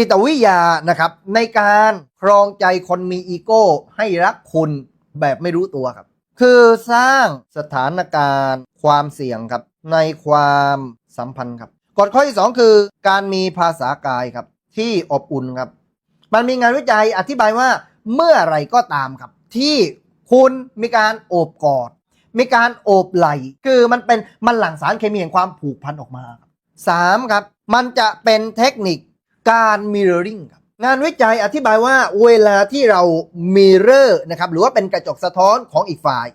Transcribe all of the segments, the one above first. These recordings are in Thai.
จิตวิทยานะครับ ในการครองใจคนมีอีโก้ ให้รักคุณแบบไม่รู้ตัวครับ คือสร้างสถานการณ์ ความเสี่ยงครับ ในความสัมพันธ์ครับกฎข้อที่ 2 คือ การมีภาษากายครับ ที่อบอุ่นครับ มันมีงานวิจัยอธิบายว่าเมื่อไรก็ตามครับ ที่คุณมีการโอบกอด มีการโอบไหล่คือมันเป็นมันหลั่งสารเคมีแห่งความผูกพันออกมาครับสามครับ มันจะเป็นเทคนิค การ mirroring ครับงานวิจัยอธิบายว่าเวลาที่เรา mirror นะครับหรือว่าเป็นกระจกสะท้อนของอีกฝ่าย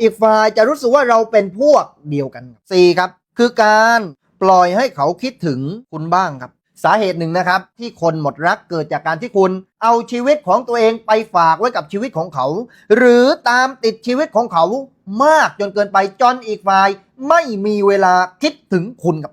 อีกฝ่ายจะรู้สึกว่าเราเป็นพวกเดียวกันสี่ครับ คือการปล่อยให้เขาคิดถึงคุณบ้างครับ สาเหตุหนึ่งนะครับ ที่คนหมดรักเกิดจากการที่คุณ เอาชีวิตของตัวเองไปฝากไว้กับชีวิตของเขา หรือตามติดชีวิตของเขามากจนเกินไปจนอีกฝ่าย ไม่มีเวลาคิดถึงคุณครับ